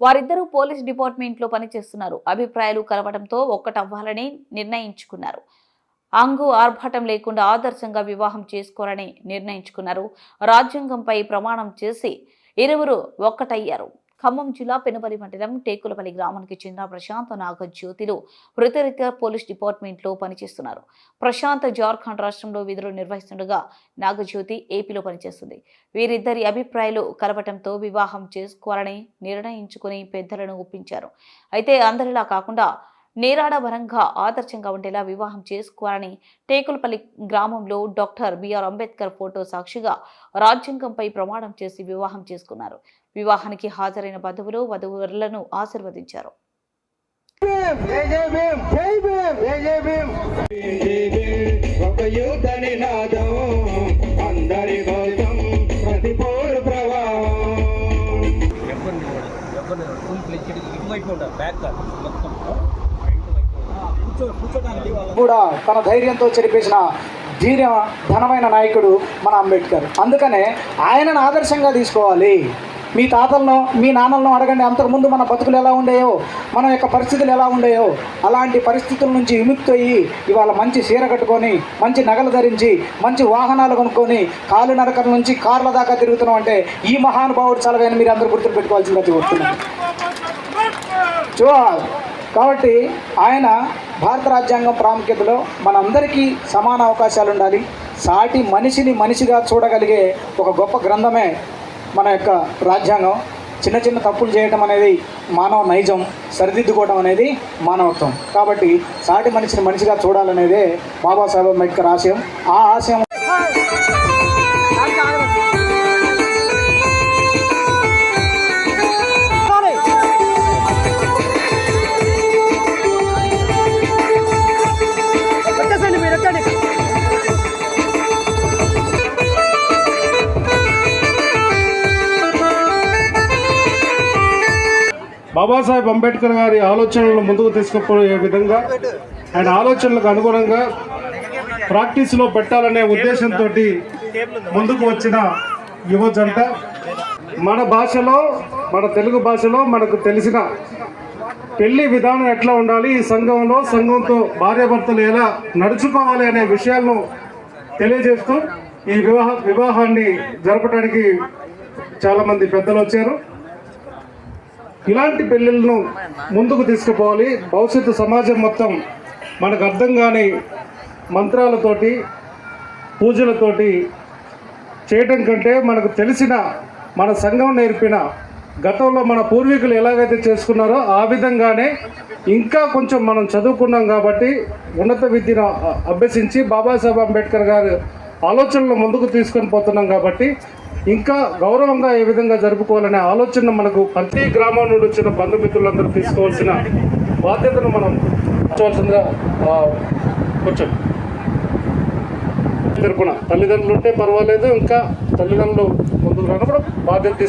వారిద్దరూ పోలీస్ డిపార్ట్మెంట్లో పనిచేస్తున్నారు. అభిప్రాయాలు కలవడంతో ఒక్కటవ్వాలని నిర్ణయించుకున్నారు. అంగు ఆర్భాటం లేకుండా ఆదర్శంగా వివాహం చేసుకోవాలని నిర్ణయించుకున్నారు. రాజ్యాంగంపై ప్రమాణం చేసి ఇరువురు ఒక్కటయ్యారు. ఖమ్మం జిల్లా పెనుబలి మండలం టేకులపల్లి గ్రామానికి చెందిన ప్రశాంత్ నాగజ్యోతిలు వృత్తిరీత్యా పోలీస్ డిపార్ట్మెంట్లో పనిచేస్తున్నారు. ప్రశాంత్ జార్ఖండ్ రాష్ట్రంలో విధులు నిర్వహిస్తుండగా నాగజ్యోతి ఏపీలో పనిచేస్తుంది. వీరిద్దరి అభిప్రాయాలు కలవటంతో వివాహం చేసుకోవాలని నిర్ణయించుకుని పెద్దలను ఒప్పించారు. అయితే అందరిలా కాకుండా నేరాడవరంగా ఆదర్శంగా ఉండేలా వివాహం చేసుకోవాలని టేకులపల్లి గ్రామంలో డాక్టర్ బిఆర్ అంబేద్కర్ ఫోటో సాక్షిగా రాజ్యాంగంపై ప్రమాణం చేసి వివాహం చేసుకున్నారు. వివాహానికి హాజరైన బంధువులు వధువులను ఆశీర్వదించారు. కూడా తన ధైర్యంతో చెరిపేసిన ధీర ధనమైన నాయకుడు మన అంబేద్కర్. అందుకనే ఆయనను ఆదర్శంగా తీసుకోవాలి. మీ తాతలను మీ నాన్నలను అడగండి. అంతకుముందు మన బతుకులు ఎలా ఉండేయో మన యొక్క పరిస్థితులు ఎలా ఉండేయో అలాంటి పరిస్థితుల నుంచి విముక్తి అయ్యి ఇవాళ మంచి చీర కట్టుకొని మంచి నగలు ధరించి మంచి వాహనాలు కొనుక్కొని కాలు నరకల నుంచి కార్ల దాకా తిరుగుతున్నాం అంటే ఈ మహానుభావుడు చలవని మీరు అందరూ గుర్తులు పెట్టుకోవాల్సిందిగా కోరుతున్నాను చూ కాబట్టి ఆయన భారత రాజ్యాంగం ప్రాముఖ్యతలో మనందరికీ సమాన అవకాశాలు ఉండాలి సాటి మనిషిని మనిషిగా చూడగలిగే ఒక గొప్ప గ్రంథమే మన యొక్క రాజ్యాంగం చిన్న చిన్న తప్పులు చేయటం అనేది మానవ నైజం సరిదిద్దుకోవడం అనేది మానవత్వం. కాబట్టి సాటి మనిషిని మనిషిగా చూడాలనేదే బాబాసాహెబ్ అంబేద్కర్ ఆశయం. ఆ ఆశయం బాబాసాహెబ్ అంబేద్కర్ గారి ఆలోచనలను ముందుకు తీసుకుపోయే విధంగా ఆయన ఆలోచనలకు అనుగుణంగా ప్రాక్టీస్లో పెట్టాలనే ఉద్దేశంతో ముందుకు వచ్చిన యువజంట. మన భాషలో మన తెలుగు భాషలో మనకు తెలిసిన పెళ్ళి విధానం ఎట్లా ఉండాలి ఈ సంఘంలో సంఘంతో భార్యాభర్తలు ఎలా నడుచుకోవాలి అనే విషయాలను తెలియజేస్తూ ఈ వివాహ వివాహాన్ని జరపడానికి చాలామంది పెద్దలు వచ్చారు. ఇలాంటి పెళ్ళిళ్ళను ముందుకు తీసుకుపోవాలి. భవిష్యత్తు సమాజం మొత్తం మనకు అర్థం కాని మంత్రాలతోటి పూజలతోటి చేయటం కంటే మనకు తెలిసిన మన సంఘం నేర్పిన గతంలో మన పూర్వీకులు ఎలాగైతే చేసుకున్నారో ఆ విధంగానే ఇంకా కొంచెం మనం చదువుకున్నాం కాబట్టి ఉన్నత విద్యను అభ్యసించి బాబాసాహెబ్ అంబేద్కర్ గారు ఆలోచనలు ముందుకు తీసుకొని పోతున్నాం కాబట్టి ఇంకా గౌరవంగా ఏ విధంగా జరుపుకోవాలనే ఆలోచన మనకు ప్రతి గ్రామం నుండి వచ్చిన బంధుమిత్రులందరూ తీసుకోవాల్సిన బాధ్యతను మనం ఉంచవలసిందిగా కొంచెం తరపున తల్లిదండ్రులు ఉంటే పర్వాలేదు ఇంకా తల్లిదండ్రులు ముందుకు రానప్పుడు బాధ్యత తీసు-